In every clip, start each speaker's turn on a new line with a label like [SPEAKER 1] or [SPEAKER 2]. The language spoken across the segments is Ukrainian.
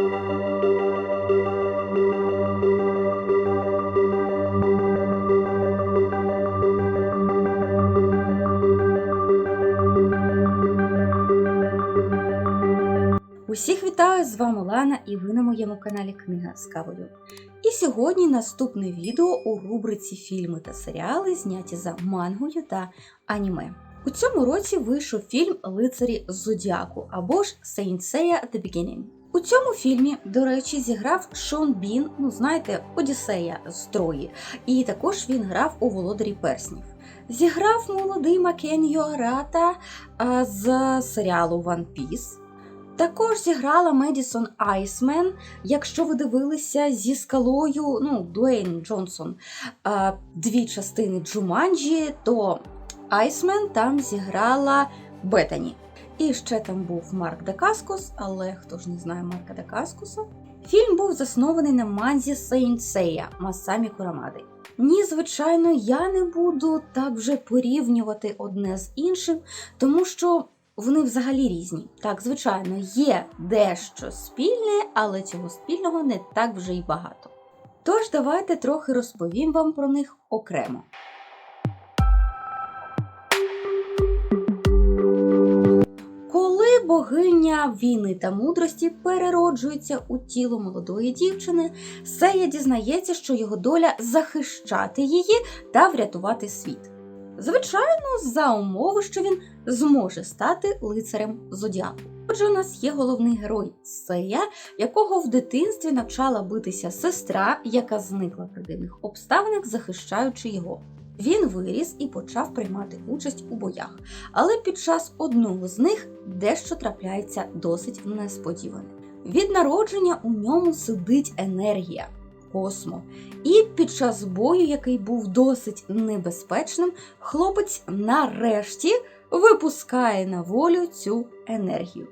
[SPEAKER 1] Усіх вітаю! З вами Лана і ви на моєму каналі Книга з кавою. І сьогодні наступне відео у рубриці фільми та серіали, зняті за мангою та аніме. У цьому році вийшов фільм Лицарі Зодіаку або ж Saint Seiya The Beginning. У цьому фільмі, до речі, зіграв Шон Бін, ну знаєте, Одіссея з Трої, і також він грав у Володарі Перснів. Зіграв молодий Макен Йоарата з серіалу One Piece. Також зіграла Медісон Айсмен. Якщо ви дивилися зі скалою, ну, Дуейн Джонсон, дві частини Джуманджі, то Айсмен там зіграла Бетані. І ще там був Марк Декаскус, але хто ж не знає Марка Декаскуса. Фільм був заснований на манзі Сейнт Сея Масамі Курамади. Ні, звичайно, я не буду так вже порівнювати одне з іншим, тому що вони взагалі різні. Так, звичайно, є дещо спільне, але цього спільного не так вже й багато. Тож давайте трохи розповім вам про них окремо. Богиня війни та мудрості перероджується у тіло молодої дівчини, Сея дізнається, що його доля захищати її та врятувати світ. Звичайно, за умови, що він зможе стати лицарем зодіаку. Отже, у нас є головний герой Сея, якого в дитинстві навчала битися сестра, яка зникла при дивних обставинах, захищаючи його. Він виріс і почав приймати участь у боях, але під час одного з них дещо трапляється досить несподіване. Від народження у ньому сидить енергія космо, і під час бою, який був досить небезпечним, хлопець нарешті випускає на волю цю енергію.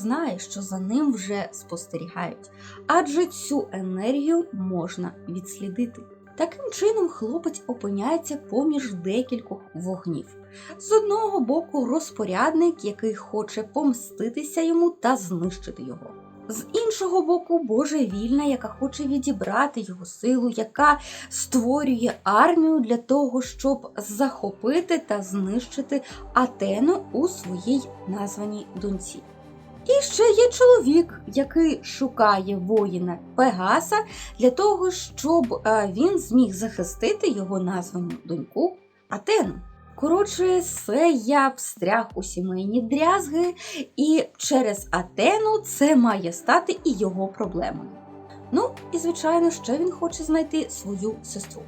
[SPEAKER 1] Знає, що за ним вже спостерігають, адже цю енергію можна відслідити. Таким чином, хлопець опиняється поміж декількох вогнів. З одного боку, розпорядник, який хоче помститися йому та знищити його. З іншого боку, божевільна, яка хоче відібрати його силу, яка створює армію для того, щоб захопити та знищити Атену у своїй названій доньці. І ще є чоловік, який шукає воїна Пегаса для того, щоб е, він зміг захистити його названу доньку Атену. Коротше, все я встряг у сімейні дрязги, і через Атену це має стати і його проблемою. Ну, і звичайно, ще він хоче знайти свою сестру.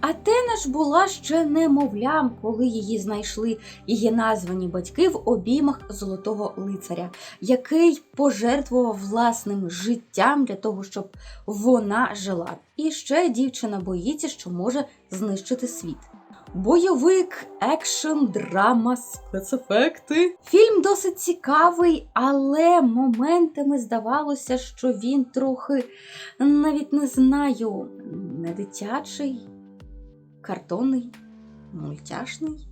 [SPEAKER 1] Атена ж була ще немовлям, коли її знайшли її названі батьки в обіймах золотого лицаря, який пожертвував власним життям для того, щоб вона жила. І ще дівчина боїться, що може знищити світ. Бойовик, екшен, драма, спецефекти. Фільм досить цікавий, але моментами здавалося, що він трохи навіть не знаю, не дитячий, картонний, мультяшний.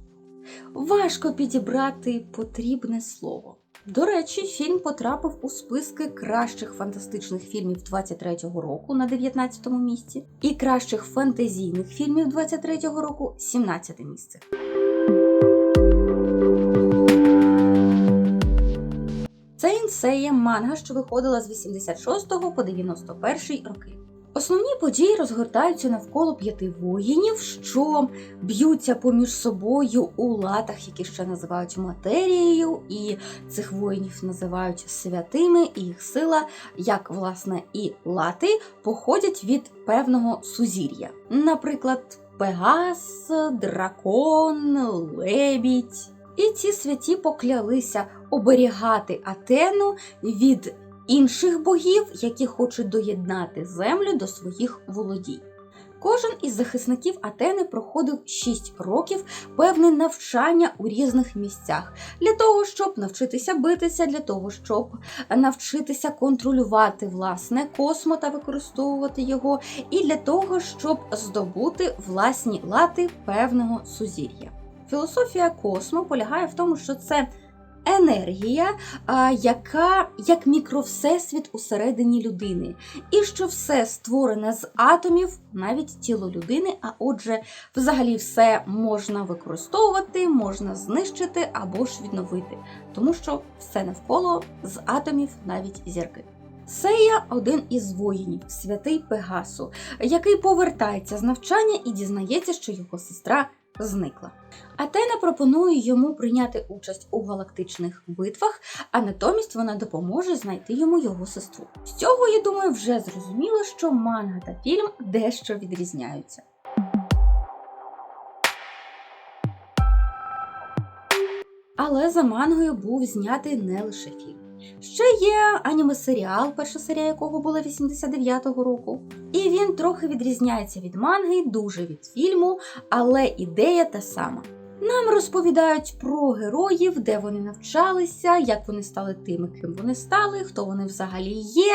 [SPEAKER 1] Важко підібрати потрібне слово. До речі, фільм потрапив у списки кращих фантастичних фільмів 23-го року на 19-му місці і кращих фентезійних фільмів 23-го року 17 місце. Це інсея манга, що виходила з 86 по 91 роки. Основні події розгортаються навколо п'яти воїнів, що б'ються поміж собою у латах, які ще називають матерією, і цих воїнів називають святими, і їх сила, як власне і лати, походять від певного сузір'я. Наприклад, Пегас, дракон, лебідь. І ці святі поклялися оберігати Атену від інших богів, які хочуть доєднати землю до своїх володінь. Кожен із захисників Атени проходив 6 років певне навчання у різних місцях для того, щоб навчитися битися, для того, щоб навчитися контролювати власне космо та використовувати його, і для того, щоб здобути власні лати певного сузір'я. Філософія космо полягає в тому, що це енергія, яка як мікровсесвіт усередині людини, і що все створене з атомів, навіть тіло людини, а отже, взагалі все можна використовувати, можна знищити або ж відновити, тому що все навколо з атомів, навіть зірки. Сея один із воїнів, святий Пегасу, який повертається з навчання і дізнається, що його сестра зникла. Атена пропонує йому прийняти участь у галактичних битвах, а натомість вона допоможе знайти йому його сестру. З цього, я думаю, вже зрозуміло, що манга та фільм дещо відрізняються. Але за мангою був знятий не лише фільм. Ще є аніме-серіал, перша серія якого була 89-го року. І він трохи відрізняється від манги, дуже від фільму, але ідея та сама. Нам розповідають про героїв, де вони навчалися, як вони стали тими, ким вони стали, хто вони взагалі є,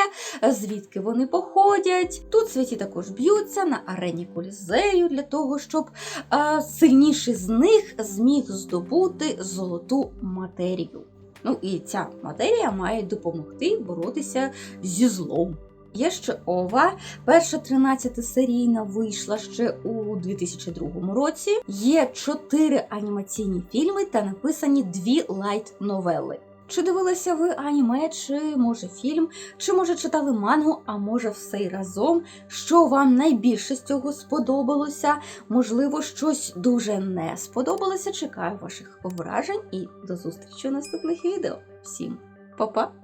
[SPEAKER 1] звідки вони походять. Тут святі також б'ються на арені колізею для того, щоб е, сильніший з них зміг здобути золоту матерію. Ну і ця матерія має допомогти боротися зі злом. Є ще Ова, перша 13 серійна вийшла ще у 2002 році. Є чотири анімаційні фільми та написані дві лайт-новели. Чи дивилися ви аніме, чи може фільм, чи може читали мангу, а може все й разом? Що вам найбільше з цього сподобалося? Можливо, щось дуже не сподобалося. Чекаю ваших вражень і до зустрічі у наступних відео. Всім па-па!